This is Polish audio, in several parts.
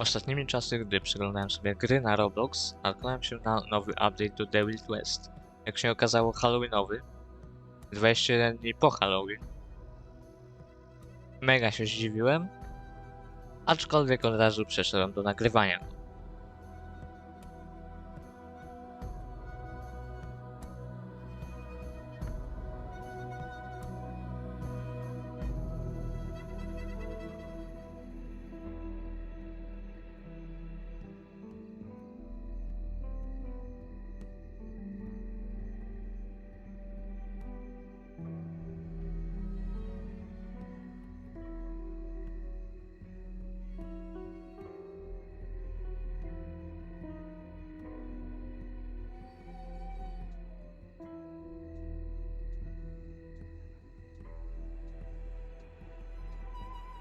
Ostatnimi czasy, gdy przeglądałem sobie gry na Roblox, natknąłem się na nowy update do The Wild West. Jak się okazało, Halloweenowy. 21 dni po Halloween. Mega się zdziwiłem, aczkolwiek od razu przeszedłem do nagrywania.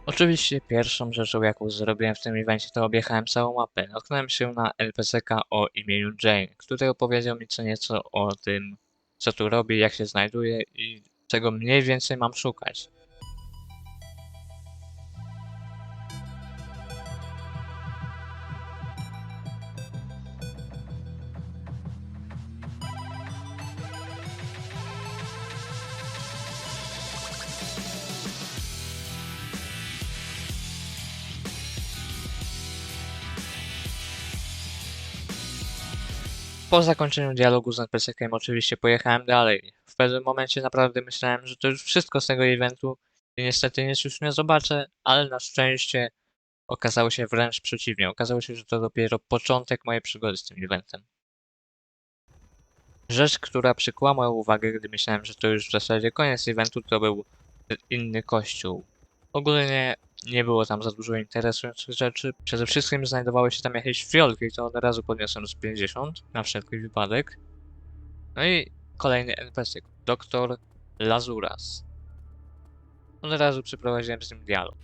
Oczywiście pierwszą rzeczą, jaką zrobiłem w tym evencie, to objechałem całą mapę. Natknąłem się na NPC-ka o imieniu Jane, który opowiedział mi co nieco o tym, co tu robi, jak się znajduje i czego mniej więcej mam szukać. Po zakończeniu dialogu z NPC-kiem oczywiście pojechałem dalej. W pewnym momencie naprawdę myślałem, że to już wszystko z tego eventu i niestety nic już nie zobaczę, ale na szczęście okazało się wręcz przeciwnie. Okazało się, że to dopiero początek mojej przygody z tym eventem. Rzecz, która przykuła moją uwagę, gdy myślałem, że to już w zasadzie koniec eventu, to był inny kościół. Ogólnie nie było tam za dużo interesujących rzeczy. Przede wszystkim znajdowały się tam jakieś fiolki, to od razu podniosłem z 50 na wszelki wypadek. No i kolejny NPC, doktor Lazuras. Od razu przeprowadziłem z nim dialog.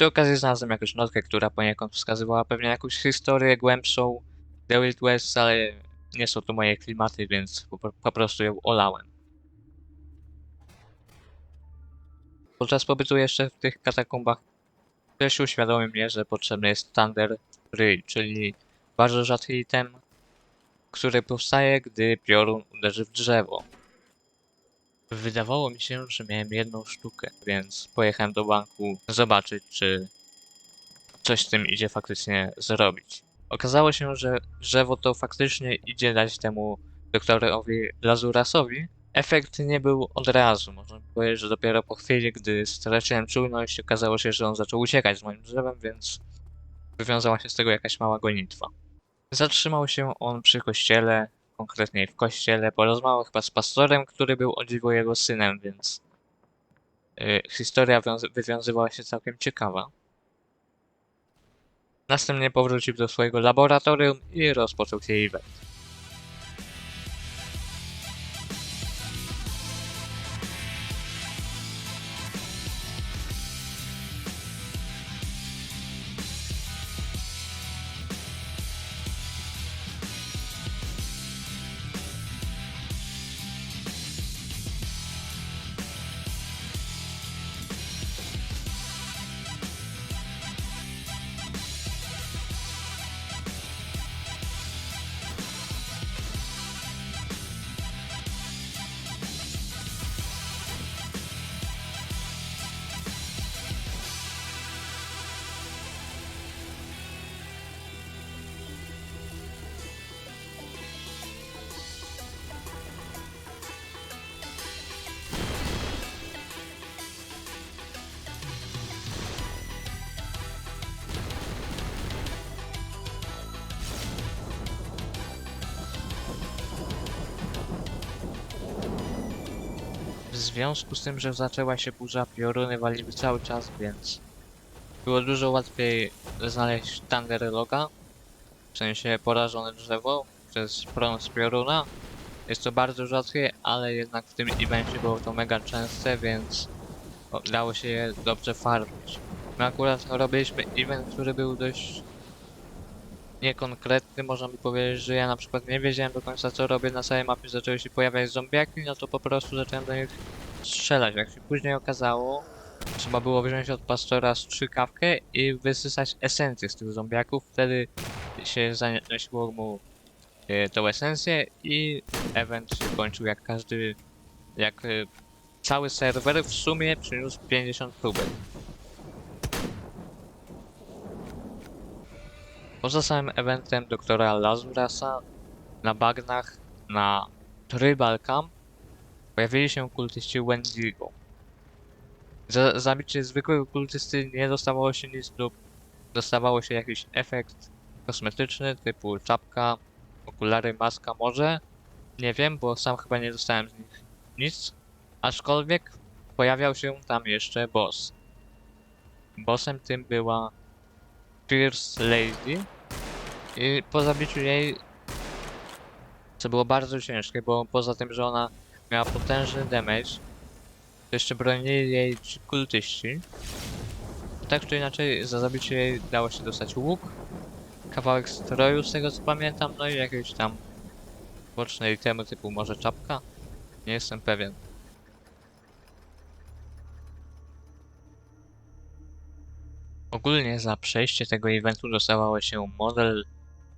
Przy okazji znalazłem jakąś notkę, która poniekąd wskazywała pewnie jakąś historię głębszą The Wild West, ale nie są to moje klimaty, więc po, po prostu ją olałem. Podczas pobytu jeszcze w tych katakombach ktoś uświadomił mnie, że potrzebny jest Thunder Ray, czyli bardzo rzadki item, który powstaje, gdy piorun uderzy w drzewo. Wydawało mi się, że miałem jedną sztukę, więc pojechałem do banku zobaczyć, czy coś z tym idzie faktycznie zrobić. Okazało się, że drzewo to faktycznie idzie dać temu doktorowi Lazurasowi. Efekt nie był od razu, można powiedzieć, że dopiero po chwili, gdy straciłem czujność, okazało się, że on zaczął uciekać z moim drzewem, więc wywiązała się z tego jakaś mała gonitwa. Zatrzymał się on przy kościele, konkretnie w kościele, porozmawiał chyba z pastorem, który był o dziwo jego synem, więc y, historia wiąz- wywiązywała się całkiem ciekawa. Następnie powrócił do swojego laboratorium i rozpoczął się event. Związku z tym, że zaczęła się burza, pioruny waliły cały czas, więc było dużo łatwiej znaleźć Thunderloga, w sensie porażone drzewo przez prąd z pioruna. Jest to bardzo rzadkie, ale jednak w tym evencie było to mega częste, więc dało się je dobrze farmić. My akurat robiliśmy event, który był dość niekonkretny, można by powiedzieć, że ja na przykład nie wiedziałem do końca co robię na całej mapie, zaczęły się pojawiać zombiaki, no to po prostu zacząłem do nich strzelać. Jak się później okazało, trzeba było wziąć od pastora strzykawkę i wysysać esencję z tych zombiaków, wtedy się zanosiło mu e, tą esencję i event się kończył jak każdy, jak e, cały serwer w sumie przyniósł 50 próbek. Poza samym eventem doktora Lazurasa na bagnach na Tribal Camp pojawili się kultyści Wendigo. Za zabicie zwykłego kultysty nie dostawało się nic lub dostawało się jakiś efekt kosmetyczny typu czapka, okulary, maska może. Nie wiem, bo sam chyba nie dostałem z nich nic. Aczkolwiek pojawiał się tam jeszcze boss. Bossem tym była Fierce Lady. I po zabiciu jej co było bardzo ciężkie, bo poza tym, że ona miała potężny damage to jeszcze bronili jej ci kultyści. Tak czy inaczej za zabicie jej dało się dostać łuk kawałek stroju z tego co pamiętam no i jakieś tam boczne itemy typu może czapka. Nie jestem pewien Ogólnie za przejście tego eventu dostawało się model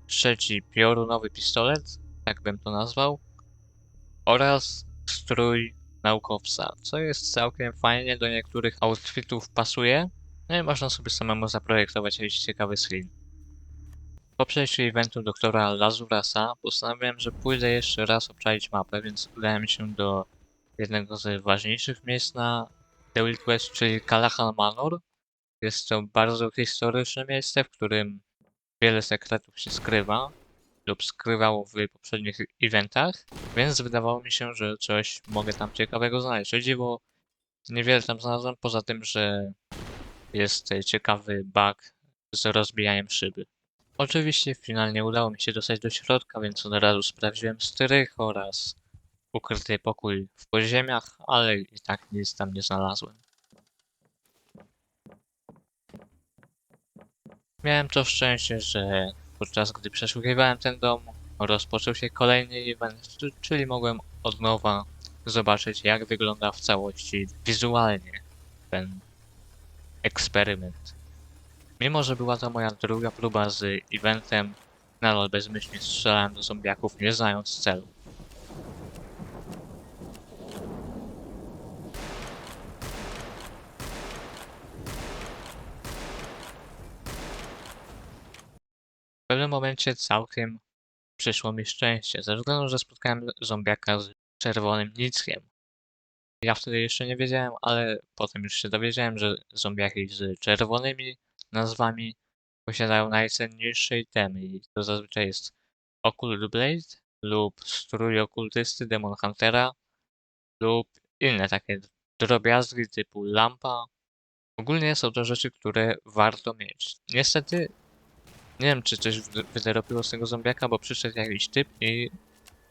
trzeci piorunowy pistolet, tak bym to nazwał, oraz strój naukowca, co jest całkiem fajnie, do niektórych outfitów pasuje, no i można sobie samemu zaprojektować jakiś ciekawy skin. Po przejściu eventu doktora Lazurasa postanowiłem, że pójdę jeszcze raz obczaić mapę, więc udałem się do jednego z ważniejszych miejsc na The Wild West, czyli Calahan Manor, jest to bardzo historyczne miejsce, w którym wiele sekretów się skrywa lub skrywało w poprzednich eventach, więc wydawało mi się, że coś mogę tam ciekawego znaleźć. O dziwo, niewiele tam znalazłem, poza tym, że jest ciekawy bug z rozbijaniem szyby. Oczywiście finalnie udało mi się dostać do środka, więc od razu sprawdziłem strych oraz ukryty pokój w podziemiach, ale i tak nic tam nie znalazłem. Miałem to szczęście, że podczas gdy przeszukiwałem ten dom, rozpoczął się kolejny event, czyli mogłem od nowa zobaczyć jak wygląda w całości wizualnie ten eksperyment. Mimo, że była to moja druga próba z eventem, nadal bezmyślnie strzelałem do zombiaków, nie znając celu. Pewnym momencie całkiem przyszło mi szczęście, ze względu, że spotkałem zombiaka z czerwonym nickiem. Ja wtedy jeszcze nie wiedziałem, ale potem już się dowiedziałem, że zombiaki z czerwonymi nazwami posiadają najcenniejsze itemy i to zazwyczaj jest Occult Blade lub strój okultysty Demon Huntera lub inne takie drobiazgi typu lampa. Ogólnie są to rzeczy, które warto mieć. Niestety nie wiem, czy coś wy- wyderopiło z tego zombiaka, bo przyszedł jakiś typ i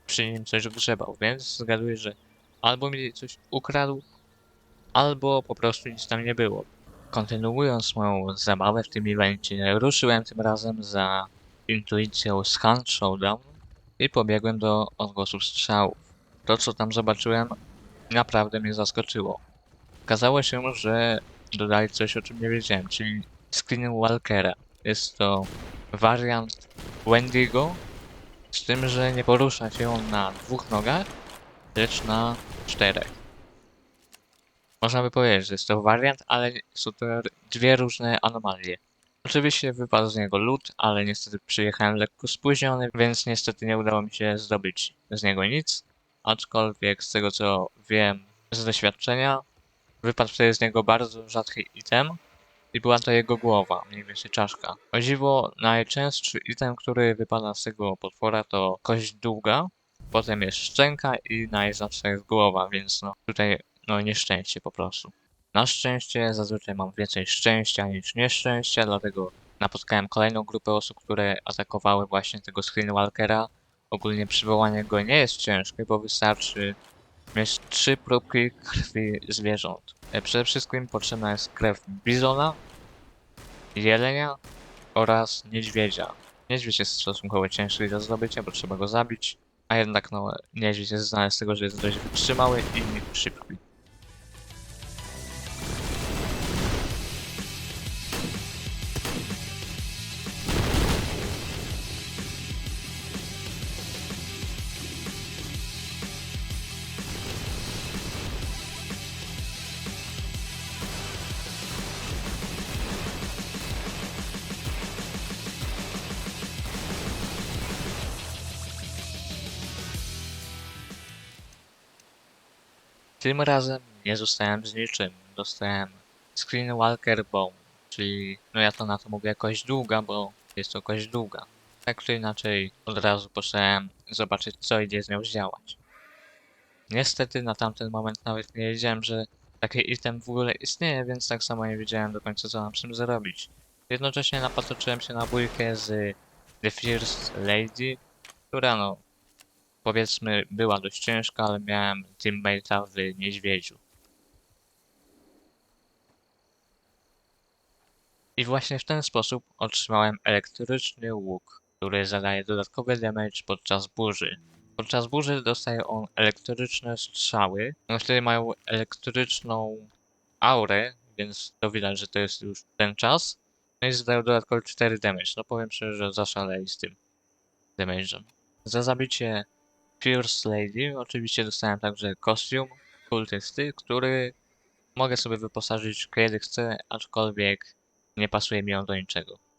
przy nim coś grzebał, więc zgaduję, że albo mi coś ukradł, albo po prostu nic tam nie było. Kontynuując moją zabawę w tym evencie, ruszyłem tym razem za intuicją z Hunt Showdown i pobiegłem do odgłosu strzałów. To, co tam zobaczyłem, naprawdę mnie zaskoczyło. Okazało się, że dodali coś, o czym nie wiedziałem, czyli skin Walkera. Jest to wariant Wendigo, z tym, że nie porusza się on na dwóch nogach, lecz na czterech. Można by powiedzieć, że jest to wariant, ale są to dwie różne anomalie. Oczywiście wypadł z niego lód, ale niestety przyjechałem lekko spóźniony, więc niestety nie udało mi się zdobyć z niego nic. Aczkolwiek z tego co wiem z doświadczenia, wypadł wtedy z niego bardzo rzadki item, i była to jego głowa, mniej więcej czaszka. O dziwo, najczęstszy item, który wypada z tego potwora to kość długa, potem jest szczęka i najrzadsza jest głowa, więc no tutaj no nieszczęście po prostu. Na szczęście zazwyczaj mam więcej szczęścia niż nieszczęścia, dlatego napotkałem kolejną grupę osób, które atakowały właśnie tego Screenwalkera. Ogólnie przywołanie go nie jest ciężkie, bo wystarczy mieć trzy próbki krwi zwierząt. E, Przede wszystkim potrzebna jest krew bizona, jelenia oraz niedźwiedzia. Niedźwiedź jest stosunkowo ciężki do zdobycia, bo trzeba go zabić, a jednak no, niedźwiedź jest znany z tego, że jest dość wytrzymały i szybki. Tym razem nie zostałem z niczym. Dostałem Screen Walker Bone, czyli no ja to na to mówię kość długa, bo jest to kość długa. Tak czy inaczej od razu poszedłem zobaczyć co idzie z nią zdziałać. Niestety na tamten moment nawet nie wiedziałem, że taki item w ogóle istnieje, więc tak samo nie wiedziałem do końca co mam z tym zrobić. Jednocześnie napatoczyłem się na bójkę z The First Lady, która no powiedzmy była dość ciężka, ale miałem teammate'a w niedźwiedziu. I właśnie w ten sposób otrzymałem elektryczny łuk, który zadaje dodatkowy damage podczas burzy. Podczas burzy dostaje on elektryczne strzały, no wtedy mają elektryczną aurę, więc to widać, że to jest już ten czas. No i zadają dodatkowy 4 damage. No powiem szczerze, że zaszaleli z tym damage'em. Za zabicie First Lady oczywiście dostałem także kostium kultysty, który mogę sobie wyposażyć kiedy chcę, aczkolwiek nie pasuje mi on do niczego.